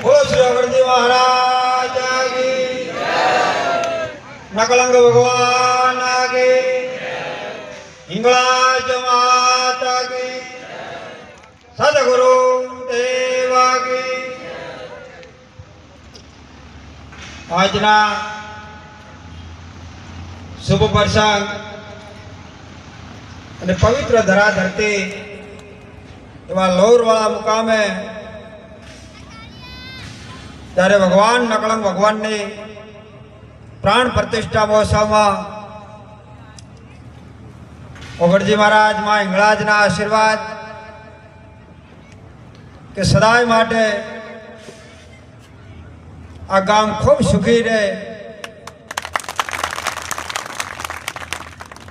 બોલો શ્રી મહારાજ નકલંગ ભગવાન હિંગળાજ માતા કી સદગુરુ દેવા કી આજના શુભ પ્રસંગ અને પવિત્ર ધરા ધરતી એવા લૌરવાળા મુકામે ત્યારે ભગવાન નકળંગ ભગવાનની પ્રાણ પ્રતિષ્ઠા મહોત્સવમાં ઓગળજી મહારાજમાં હિંગળાજના આશીર્વાદ કે સદાય માટે આ ગામ ખૂબ સુખી રહે,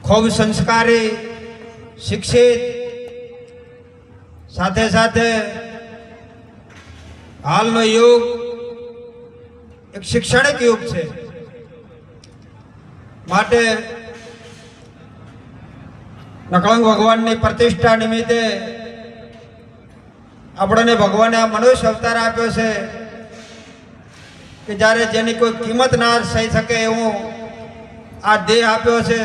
ખૂબ સંસ્કારી, શિક્ષિત, સાથે સાથે હાલનો યુગ એક શૈક્ષણિક યુગ છે. માટે નકળંગ ભગવાનની પ્રતિષ્ઠા નિમિત્તે આપણને ભગવાને આ મનુષ્ય અવતાર આપ્યો છે કે જ્યારે જેની કોઈ કિંમત ના થઈ શકે એવું આ દેહ આપ્યો છે.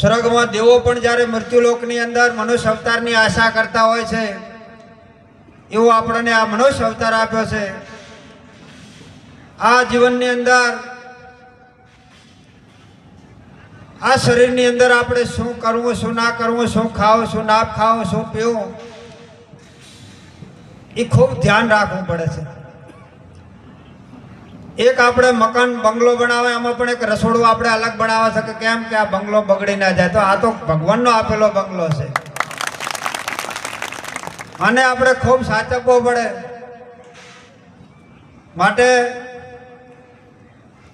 સ્વર્ગમાં દેવો પણ જ્યારે મૃત્યુલોકની અંદર મનુષ્ય અવતારની આશા કરતા હોય છે એવો આપણને આ મનુષ્ય અવતાર આપ્યો છે. આ જીવનની અંદર, આ શરીરની અંદર આપણે શું કરવું, શું ના કરવું, શું ખાવું, શું ના ખાવું, શું પીવું, એ ખૂબ ધ્યાન રાખવું પડે છે. એક આપણે મકાન, બંગલો બનાવે એમાં પણ એક રસોડું આપણે અલગ બનાવે છે કેમ કે આ બંગલો બગડી ના જાય. તો આ તો ભગવાનનો આપેલો બંગલો છે. અને આપણે ખૂબ સાચવવો પડે. માટે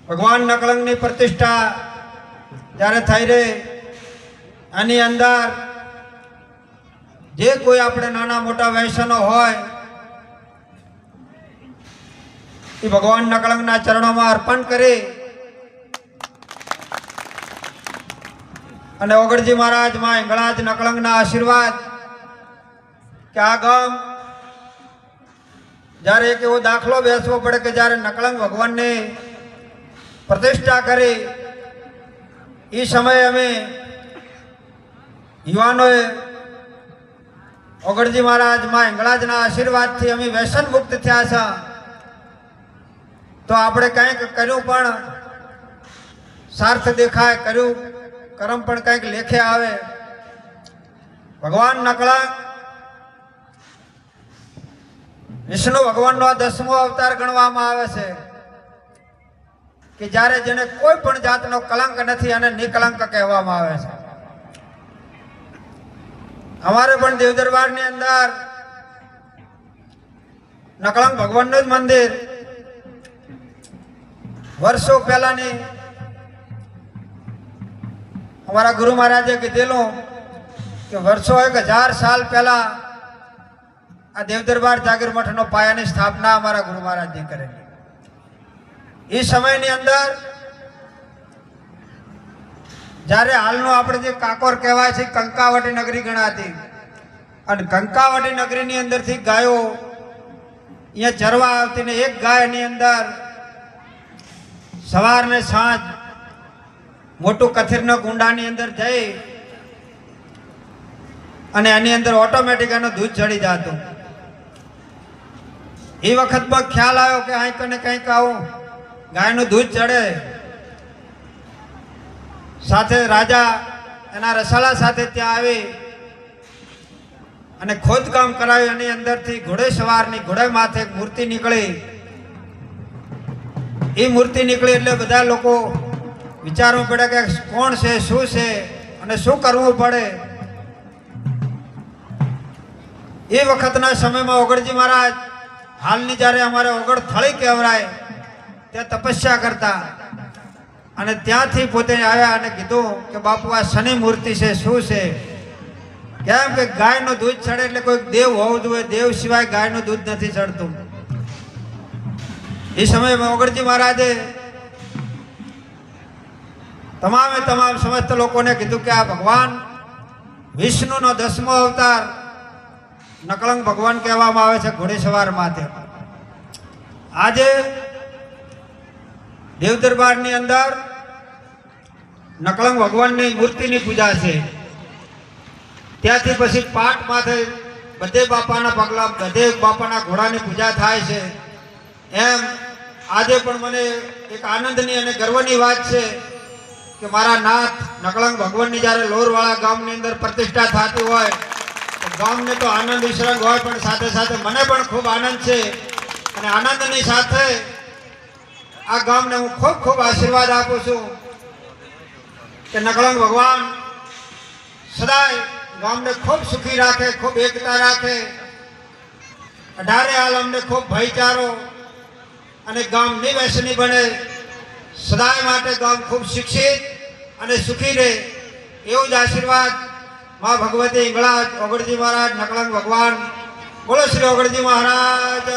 ભગવાન નકલંગની પ્રતિષ્ઠા જ્યારે થઈ રહી. આની અંદર જે કોઈ આપણે નાના મોટા વ્યસનો હોય, એ ભગવાન નકલંગના ચરણોમાં અર્પણ કરી અને ઓગળજી મહારાજમાં હિંગળાજ નકલંગના આશીર્વાદ કે આ ગામ? જ્યારે એક એવો દાખલો બેસવો પડે કે જ્યારે નકલંગ ભગવાનની પ્રતિષ્ઠા કરી એ સમયે અમે યુવાનોએ ઓગણજી મહારાજમાં હિંગળાજના આશીર્વાદથી અમે વ્યસન મુક્ત થયા છે. તો આપણે કંઈક કર્યું પણ, સાર્થ દેખાય, કર્યું, કરમ પણ કંઈક લેખે આવે. ભગવાન નકળા વિષ્ણુ ભગવાનનો આ દસમો અવતાર ગણવામાં આવે છે કે જ્યારે જેને કોઈ પણ જાતનો કલંક નથી અને નિકલંક કહેવામાં આવે છે. અમારે પણ દેવ દરબારની અંદર નકલંક ભગવાનનું જ મંદિર વર્ષો પહેલાની અમારા ગુરુ મહારાજે કીધેલું કે વર્ષો એક હજાર સાલ પહેલા આ દેવદરબાર જાગીર મઠનો પાયાની સ્થાપના અમારા ગુરુ મહારાજજી કરેલી. એ સમયની અંદર જ્યારે હાલનું આપણે જે કાકોર કહેવાય છે, કંકાવટી નગરી ગણાતી. અને કંકાવટી નગરીની અંદરથી ગાયો અહીંયા ચરવા આવતી ને એક ગાયની અંદર સવાર ને સાંજ મોટું કથિરના ગુંડાની અંદર જઈ અને એની અંદર ઓટોમેટિક એનું દૂધ ચડી જતું. એ વખતમાં ખ્યાલ આવ્યો કે અહીં કને કંઈક આવું. ગાયનું દૂધ ચડે. સાથે રાજા એના રસાલા સાથે ત્યાં આવી અને ખોદકામ કરાવ્યું એની અંદરથી ઘોડે સવારની ઘોડે માથે મૂર્તિ નીકળી. એ મૂર્તિ નીકળી એટલે બધા લોકો વિચારવું પડે કે કોણ છે, શું છે અને શું કરવું પડે. એ વખતના સમયમાં ઓગળજી મહારાજ હાલની જ્યારે અમારે ઓગળ થળી કહેવરાય, ત્યાં તપસ્યા કરતા. અને ત્યાંથી પોતે આવ્યા અને કીધું કે, બાપુ, આ શનિ મૂર્તિ છે, શું છે? કેમ કે ગાયનું દૂધ ચડે એટલે કોઈ દેવ હોવું જોઈએ, દેવ સિવાય ગાયનું દૂધ નથી ચડતું. એ સમયે ઓગળજી મહારાજે તમામે તમામ સમસ્ત લોકોને કીધું કે, આ ભગવાન વિષ્ણુનો દસમો અવતાર નકળંગ ભગવાન કહેવામાં આવે છે ઘોડેસવાર માથે. આજે દેવ દરબારની અંદર નકળંગ ભગવાનની મૂર્તિની પૂજા છે. ત્યાંથી પછી પાઠ માથે બધે બાપાના પગલા, બધે બાપાના ઘોડાની પૂજા થાય છે. એમ આજે પણ મને એક આનંદની અને ગર્વની વાત છે કે મારા નાથ નકળંગ ભગવાનની જ્યારે લોરવાળા ગામની અંદર પ્રતિષ્ઠા થતી હોય ગામને તો આનંદ વિશ્રાંત હોય, પણ સાથે સાથે મને પણ ખૂબ આનંદ છે. અને આનંદની સાથે આ ગામને હું ખૂબ ખૂબ આશીર્વાદ આપું છું કે નકળંગ ભગવાન સદાય ગામને ખૂબ સુખી રાખે, ખૂબ એકતા રાખે. અઢારે હાલ અમને ખૂબ ભાઈચારો અને ગામ નિવેશની બને. સદાય માટે ગામ ખૂબ શિક્ષિત અને સુખી રહે. એવું જ આશીર્વાદ મા ભગવતી ઇંગળાજ ઓગળજી મહારાજ નકળંગ ભગવાન. બોલો શ્રી ઓગળજી મહારાજ